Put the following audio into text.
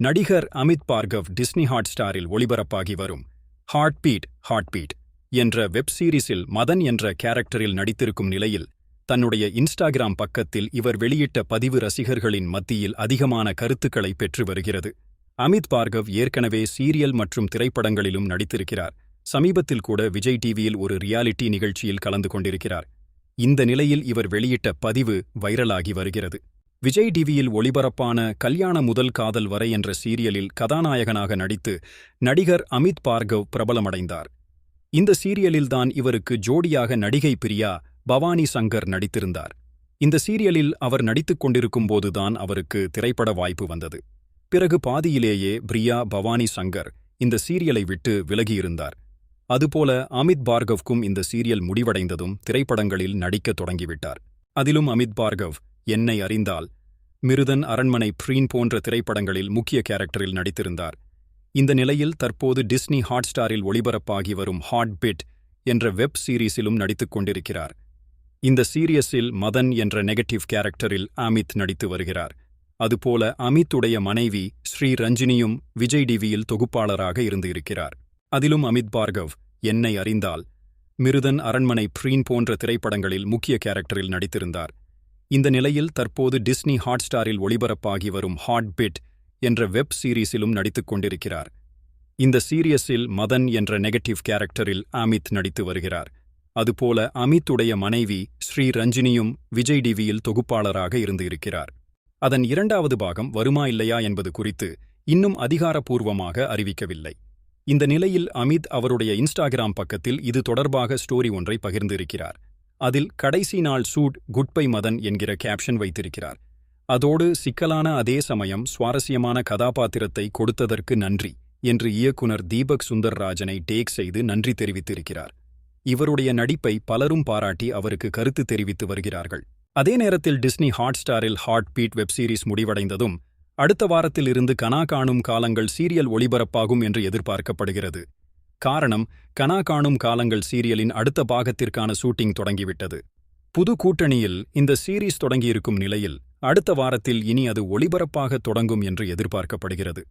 நடிகர் Amit Bhargav Disney hot ஸ்டாரில் ஒளிபரப்பாகி வரும் ஹார்ட் பீட் ஹார்ட் பீட் என்ற வெப் சீரிஸில் மதன் என்ற கேரக்டரில் நடித்திருக்கும் நிலையில் தன்னுடைய இன்ஸ்டாகிராம் பக்கத்தில் இவர் வெளியிட்ட பதிவு ரசிகர்களின் மத்தியில் அதிகமான கருத்துக்களை பெற்று வருகிறது. அமித் பார்கவ் ஏற்கனவே சீரியல் மற்றும் திரைப்படங்களிலும் நடித்திருக்கிறார். சமீபத்தில் கூட விஜய் டிவியில் ஒரு ரியாலிட்டி நிகழ்ச்சியில் கலந்து கொண்டிருக்கிறார். இந்த நிலையில் இவர் வெளியிட்ட பதிவு வைரலாகி வருகிறது. விஜய் டிவியில் ஒளிபரப்பான கல்யாண முதல் காதல் வரை என்ற சீரியலில் கதாநாயகனாக நடித்து நடிகர் அமித் பார்கவ் பிரபலமடைந்தார். இந்த சீரியலில்தான் இவருக்கு ஜோடியாக நடிகை பிரியா பவானி சங்கர் நடித்திருந்தார். இந்த சீரியலில் அவர் நடித்துக் கொண்டிருக்கும் போதுதான் அவருக்கு திரைப்பட வாய்ப்பு வந்தது. பிறகு பாதியிலேயே பிரியா பவானி சங்கர் இந்த சீரியலை விட்டு விலகியிருந்தார். அதுபோல அமித் பார்கவ்க்கும் இந்த சீரியல் முடிவடைந்ததும் திரைப்படங்களில் நடிக்கத் தொடங்கிவிட்டார். அதிலும் அமித் பார்கவ் என்னை அறிந்தால். மிருதன் அரண்மனை ப்ரீன் போன்ற திரைப்படங்களில் முக்கிய கேரக்டரில் நடித்திருந்தார். இந்த நிலையில் தற்போது டிஸ்னி ஹாட்ஸ்டாரில் ஒளிபரப்பாகி வரும் ஹாட் பிட் என்ற வெப் சீரீஸிலும் நடித்துக் கொண்டிருக்கிறார். இந்த சீரியஸில் மதன் என்ற நெகட்டிவ் கேரக்டரில் அமித் நடித்து வருகிறார். அதுபோல அமித்துடைய மனைவி ஸ்ரீ ரஞ்சினியும் விஜய் டிவியில் தொகுப்பாளராக இருந்து இருக்கிறார். அதிலும் அமித் பார்கவ் என்னை அறிந்தால். மிருதன் அரண்மனை ப்ரீன் போன்ற திரைப்படங்களில் முக்கிய கேரக்டரில் நடித்திருந்தார். இந்த நிலையில் தற்போது டிஸ்னி ஹாட்ஸ்டாரில் ஒளிபரப்பாகி வரும் ஹாட் பிட் என்ற வெப் சீரீஸிலும் நடித்துக் கொண்டிருக்கிறார். இந்த சீரியஸில் மதன் என்ற நெகட்டிவ் கேரக்டரில் அமித் நடித்து வருகிறார். அதுபோல அமித்துடைய மனைவி ஸ்ரீ ரஞ்சினியும் விஜய் டிவியில் தொகுப்பாளராக இருந்து இருக்கிறார். அதன் இரண்டாவது பாகம் வருமா இல்லையா என்பது குறித்து இன்னும் அதிகாரப்பூர்வமாக அறிவிக்கவில்லை. இந்த நிலையில் அமித் அவருடைய இன்ஸ்டாகிராம் பக்கத்தில் இது தொடர்பாக ஸ்டோரி ஒன்றை பகிர்ந்திருக்கிறார். அதில் கடைசி நாள் சூட் குட்பை மதன் என்கிற கேப்ஷன் வைத்திருக்கிறார். அதோடு சிக்கலான அதே சமயம் சுவாரஸ்யமான கதாபாத்திரத்தை கொடுத்ததற்கு நன்றி என்று இயக்குனர் தீபக் சுந்தர் ராஜனை டேக் செய்து நன்றி தெரிவித்திருக்கிறார். இவருடைய நடிப்பை பலரும் பாராட்டி அவருக்கு கருத்து தெரிவித்து வருகிறார்கள். அதே நேரத்தில் டிஸ்னி ஹாட் ஸ்டாரில் ஹாட் பீட் வெப் சீரிஸ் முடிவடைந்ததும் அடுத்த வாரத்தில் இருந்து கனா காணும் காலங்கள் சீரியல் ஒளிபரப்பாகும் என்று எதிர்பார்க்கப்படுகிறது. காரணம் கனா காணும் காலங்கள் சீரியலின் அடுத்த பாகத்திற்கான ஷூட்டிங் தொடங்கிவிட்டது. புது கூட்டணியில் இந்த சீரீஸ் தொடங்கியிருக்கும் நிலையில் அடுத்த வாரத்தில் இனி அது ஒளிபரப்பாக தொடங்கும் என்று எதிர்பார்க்கப்படுகிறது.